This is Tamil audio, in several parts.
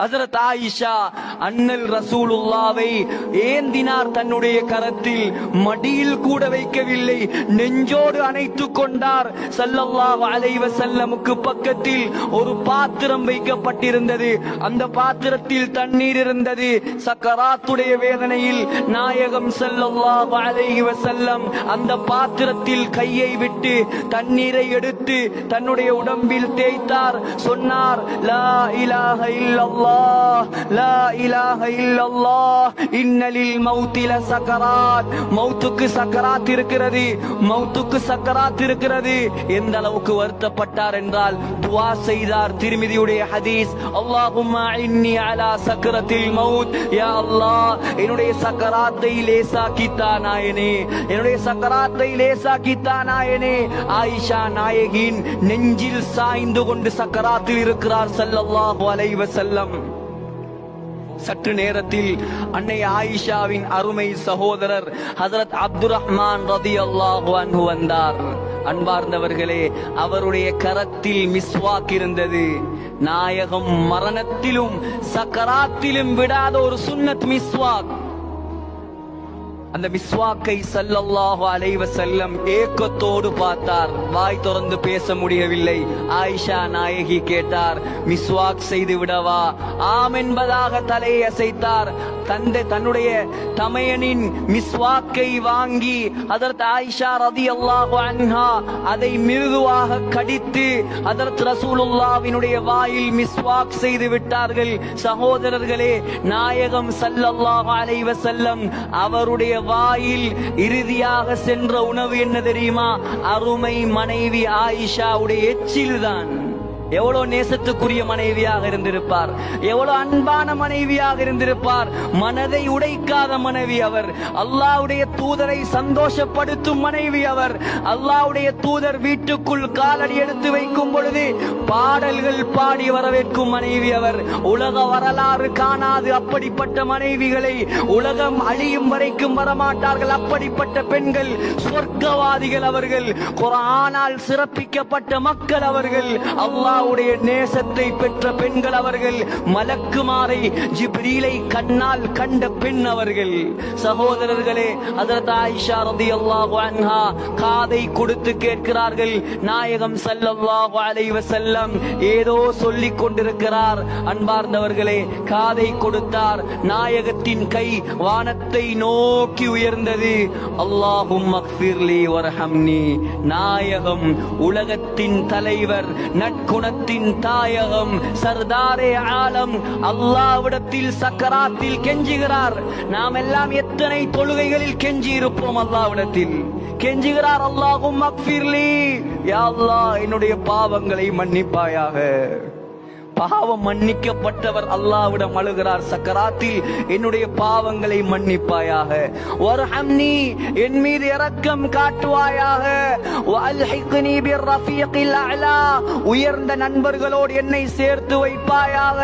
ஹசரத் ஆயிஷா அண்ணல் ரசூலுல்லாவை ஏந்தினார் தன்னுடைய கரத்தில். மடியில் கூட வைக்கவில்லை. நெஞ்சோடு அணைத்துக் கொண்டார். ஸல்லல்லாஹு அலைவ செல்லமுக்கு பக்கத்தில் ஒரு பாத்திரம் வைக்கப்பட்டிருந்தது. அந்த பாத்திரத்தில் தண்ணீர் இருந்தது. சக்கராத்துடைய வேதனையில் நாயகம் ஸல்லல்லாஹு அலைவ செல்லம் அந்த பாத்திரத்தில் கையை விட்டு தண்ணீரை எடுத்து தன்னுடைய உடம்பில் தேய்த்தார். சொன்னார் லா இலாஹ இல்லல்லாஹ். الله لا லா இலாஹ الله. இன்னலில் للموت لسكرات. மௌத்துக்கு சக்கராத் இருக்கிறது. மௌத்துக்கு சக்கராத் இருக்கிறது. எந்த அளவுக்கு வருத்தப்பட்டார் என்றால் துவா செய்தார் திருமிதியுடைய ஹதீஸ். அல்லாஹும்மா இன்னி அலா சக்கரத்தில் மவுத் யா அல்லாஹ் என்னுடைய சக்கராத்தை லேசாக்கித்தா நாயனே என்னுடைய சக்கராத்தை லேசாக்கித்தா நாயனே ஆயிஷா நாயகின் நெஞ்சில் சாய்ந்து கொண்டு சக்கராத்தில் இருக்கிறார் சல்லல்லாஹு அலைஹி வஸல்லம். சற்று நேரத்தில் அன்னை ஆயிஷாவின் அருமை சகோதரர் ஹசரத் அப்துல் ரஹ்மான் ரதி அல்லாஹு அன்பு வந்தார். அன்பார்ந்தவர்களே அவருடைய கரத்தில் மிஸ்வாக் இருந்தது. நாயகம் மரணத்திலும் சக்கராத்திலும் விடாத ஒரு சுன்னத் மிஸ்வாக். அந்த மிஸ்வாக்கை சல்லல்லாஹு அலைவ செல்லம் ஏக்கத்தோடு பார்த்தார். வாய் திறந்து பேச முடியவில்லை. ஆயிஷா நாயகி கேட்டார் மிஸ்வாக் செய்து விடவா? ஆம் என்பதாக தலையை அசைத்தார். தந்தை தன்னுடைய தமையனின் மிஸ்வாக்கை வாங்கி அதற்கு ஆயிஷா ரதி அல்லாஹு அன்ஹா அதை மிருதுவாக கடித்து அதற்கு ரசூலுல்லாவினுடைய வாயில் மிஸ்வாக் செய்து விட்டார்கள். சகோதரர்களே நாயகம் சல்லல்லாஹு அலைவ செல்லம் அவருடைய வாயில் இறுதியாக சென்ற உணவு என்ன தெரியுமா? அருமை மனைவி ஆயிஷாவுடைய எச்சில் தான் எவ்வளவு நேசத்துக்குரிய மனைவியாக இருந்திருப்பார். எவ்வளவு அன்பான மனைவியாக இருந்திருப்பார். மனதை உடைக்காத மனைவி அவர். அல்லாவுடைய தூதரை சந்தோஷப்படுத்தும் மனைவி அவர். அல்லாவுடைய தூதர் வீட்டுக்குள் காலடி எடுத்து வைக்கும் பொழுது பாடல்கள் பாடி வரவேற்கும் மனைவி அவர். உலக வரலாறு காணாது அப்படிப்பட்ட மனைவிகளை. உலகம் அழியும் வரைக்கும் வரமாட்டார்கள் அப்படிப்பட்ட பெண்கள். சொர்க்கவாதிகள் அவர்கள். குரானால் சிறப்பிக்கப்பட்ட மக்கள் அவர்கள். அல்லாவுடைய நேசத்தை பெற்ற பெண்கள் அவர்கள். மலக்குமாரை ஜிப்ரீலை கண்ணால் கண்ட பெண் அவர்கள். சகோதரர்களே ஹஜரத் ஆயிஷா ரலியல்லாஹு அன்ஹா காதை கொடுத்து கேட்கிறார்கள். நாயகம் சல்லல்லாஹு அலைவ செல்லம் ஏதோ சொல்லிக் கொண்டிருக்கிறார். அன்பார்ந்தவர்களே காதை கொடுத்தார். நாயகத்தின் கை வானத்தை நோக்கி உயர்ந்தது. அல்லாஹும் மக்ஃபிர்லி வரஹம்னி. நாயகம் உலகத்தின் தலைவர் நற்குணத்தின் தாயகம் சர்தாரே ஆலம் அல்லாவிடத்தில் சக்கராத்தில் கெஞ்சுகிறார். நாம் எல்லாம் எத்தனை தொழுகைகளில் கெஞ்சு இருப்போம் அல்லாவிடத்தில். கெஞ்சுகிறார் அல்லாஹும் மக்ஃபிர்லி யா அல்லாஹ் என்னுடைய பாவங்களை மன்னிப்பாயாக. பாவம் மன்னிக்கப்பட்டவர் அல்லாவிடம் அழுகிறார். சக்கராத்தில் என்னுடைய பாவங்களை மன்னிப்பாயாக. ஒரு ஹம்னி என் மீது இரக்கம் காட்டுவாயாக. உயர்ந்த நண்பர்களோடு என்னை சேர்த்து வைப்பாயாக.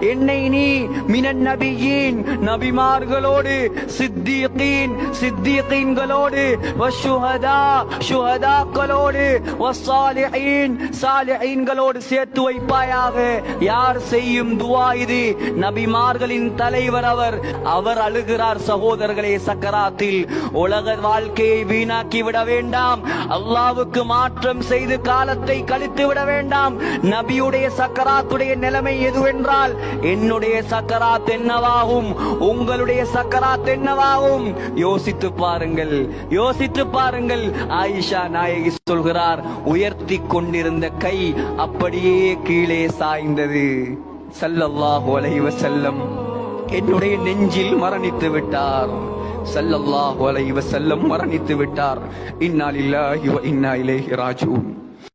என்னை நீ மினன் நபியின் நபிமார்களோடு சித்தீகீன் சித்தீகீன்களோடு வஷுஹதா ஷுஹதாக்களோடு சாலிஹீன் சாலிஹீன்களோடு சேர்த்து வைப்பாயாக. யார் செய்யும் துவா இது? நபிமார்களின் தலைவர் அவர். அவர் அழுகிறார் சகோதரர்களே சக்கராத்தில். உலக வாழ்க்கையை வீணாக்கி விட வேண்டாம். அல்லாவுக்கு மாற்றம் செய்து காலத்தை கழித்து விட வேண்டாம். நபியுடைய சக்கராத்துடைய நிலைமை எதுவென்றால் என்னுடைய சக்கராத் என்னவாகும்? உங்களுடைய சக்கராத் என்னவாகும்? யோசித்து பாருங்கள். யோசித்து பாருங்கள். ஆயிஷா நாயகி சொல்கிறார் உயர் உயர்த்தி கொண்டிருந்த கை அப்படியே கீழே சாய்ந்தது. சல்லல்லாஹு அலைவ செல்லம் என்னுடைய நெஞ்சில் மரணித்து விட்டார். சல்லல்லாஹு அலைவ செல்லம் மரணித்து விட்டார். இன்னா வ இன்னா இலேஹி ராஜூன்